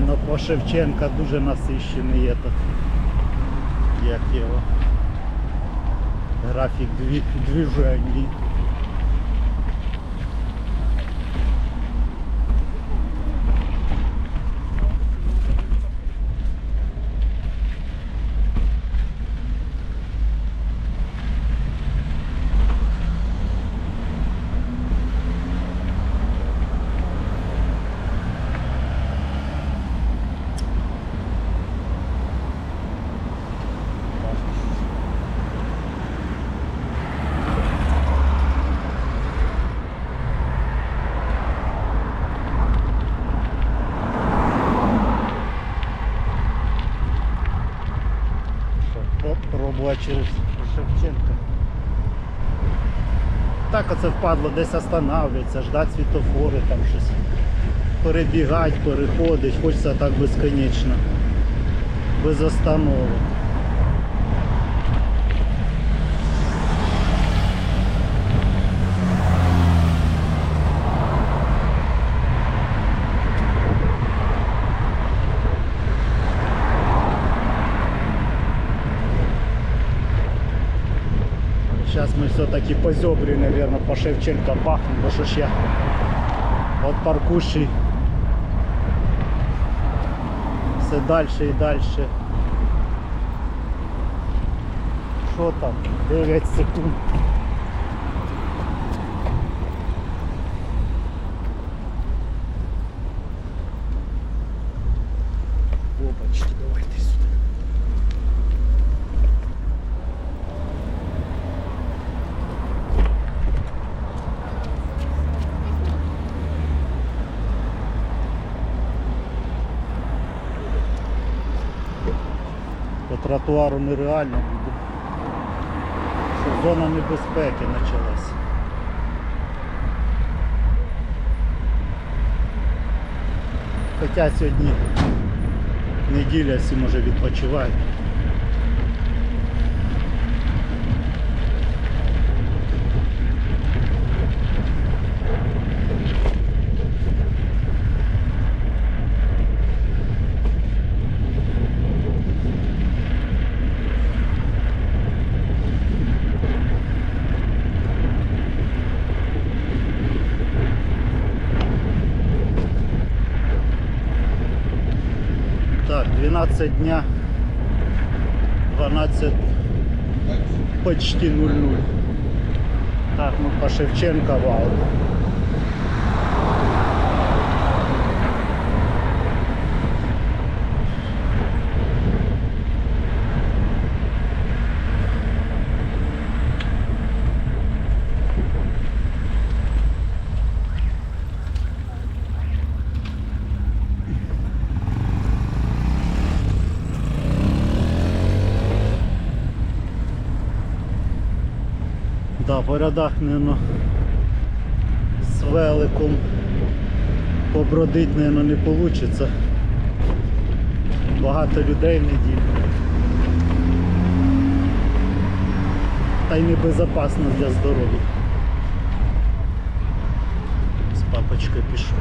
Наверно, по Шевченка дуже насищений этот, як його, графік дві, движення. Що, по- Пробувати через Шевченка. Так це впадло десь останавливаться, ждать світофори, там щось. Перебігать, переходить, хочеться так безконечно. Без остановок. Сейчас мы все-таки по зебре, наверное, по Шевченко бахнем, потому что я от паркуші все дальше і дальше. Що там? 9 секунд. Тротуару нереально буде. Що зона небезпеки почалась. Хоча сьогодні неділя всі може відпочивають. Так, 12 дня, 12, почти 00. Так, мы по Шевченко вал. Да, по рядах, наверное, з великом побродить, наверное, не вийде. Багато людей в неділю. Та й небезпечно для здоров'я. З папочкою пішов.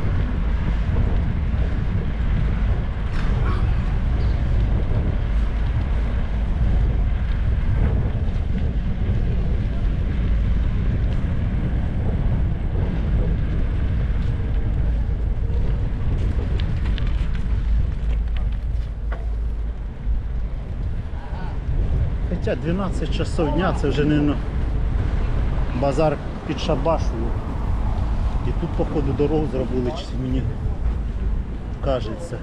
Хоча 12 часов дня це вже не базар під шабашою. І тут, походу, дорогу зробили, чи мені кажеться.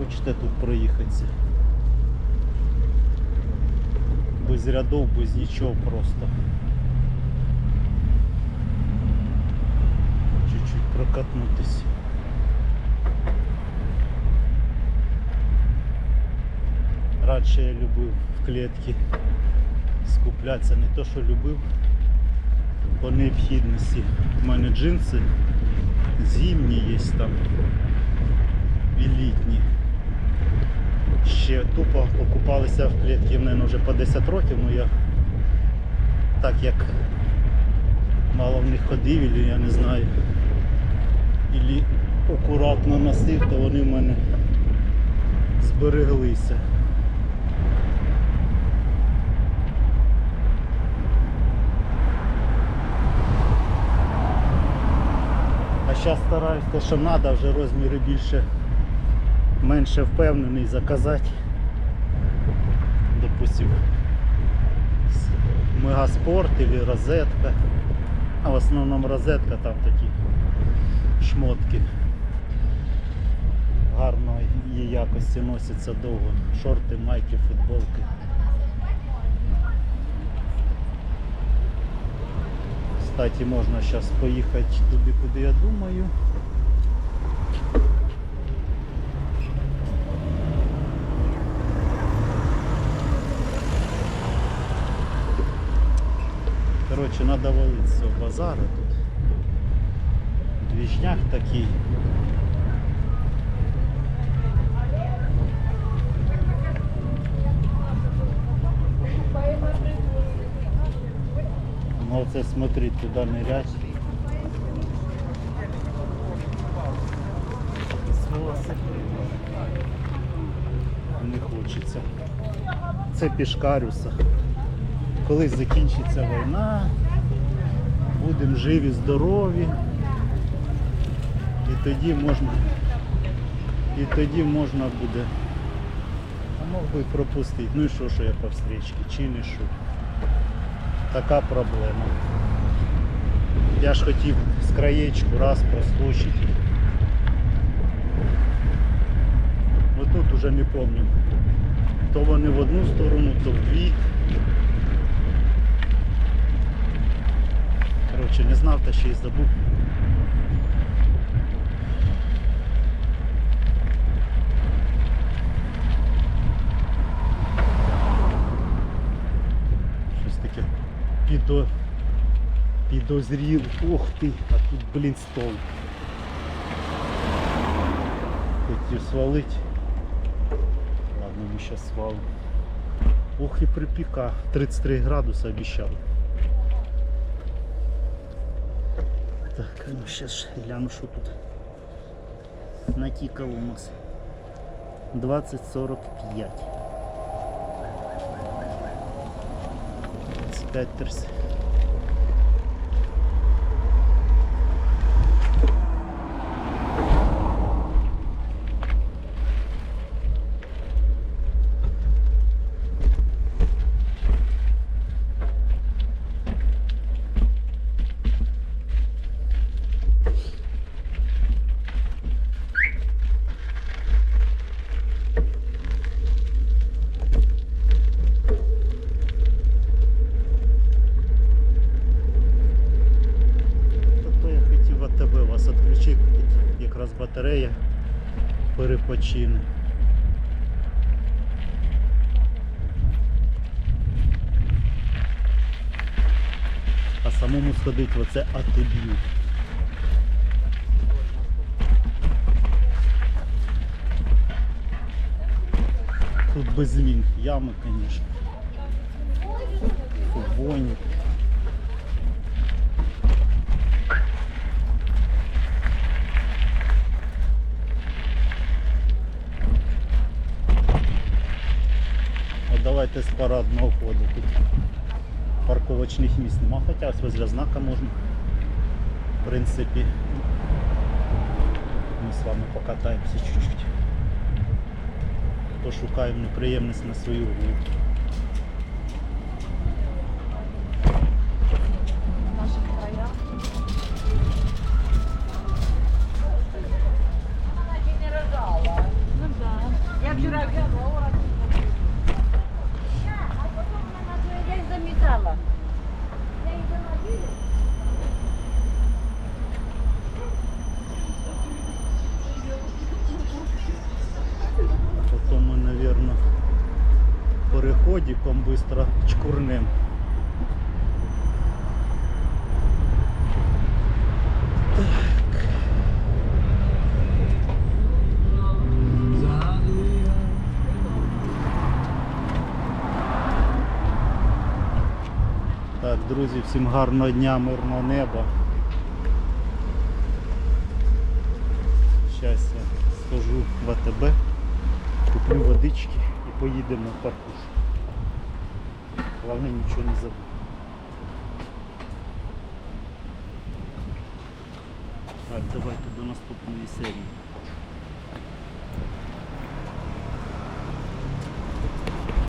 хочете тут проїхатися. Без рядов, без нічого просто. Чуть-чуть прокатнутися. Раніше я любив в клітки скуплятися, не то що любив по необхідності. У мене джинси зимні є там і літні. Ще тупо покупалися в клітки, в мене вже по 10 років, ну я так як мало в них ходив, і я не знаю. Ілі акуратно носив, то вони в мене збереглися. А зараз стараюсь те, що треба, вже розміри більше, менше впевнений заказати. Допустим, мегаспорт или розетка. А в основному розетка там такі шмотки. Гарної якості носяться довго. Шорти, майки, футболки. Кстати, можна зараз поїхати туди, куди я думаю. Короче, треба валити з цього базару тут. Двіжняк такий. Ну оце смотри, туди нырять. Не хочеться. Це пішкарюса. Колись закінчиться війна, будемо живі, здорові. І тоді можна і тоді можна буде. А мог би пропустити. Ну і що, що я по встрічці, чи не що. Така проблема. Я ж хотів з краєчку раз проскочити. Ну тут уже не пам'ятаю. То вони в одну сторону, то в дві. Коротше, не знав та ще й забув. Щось таке підо... підозрів. Ох ти, а тут, блін, стол. Хотів свалить. Ладно, ми зараз свалим. Ох і припіка. 33 градуси обіцяв. Так, ну сейчас гляну, що тут натікало у нас. 20.45. 25 терс. Батарея перепочине. А самому сходити в оце атиб'ю. Тут без змін. Ями, звісно. Футбольні. От давайте з парадного ходу. Тут парковочних місць нема, хоча ось возле знака можна. В принципі, ми з вами покатаємося чуть-чуть. Пошукаємо неприємність на свою голову. Друзі, всім гарного дня, мирного неба. Зараз я схожу в АТБ, куплю водички і поїдемо в паркуш. Головне нічого не забути. Так, давайте до наступної серії.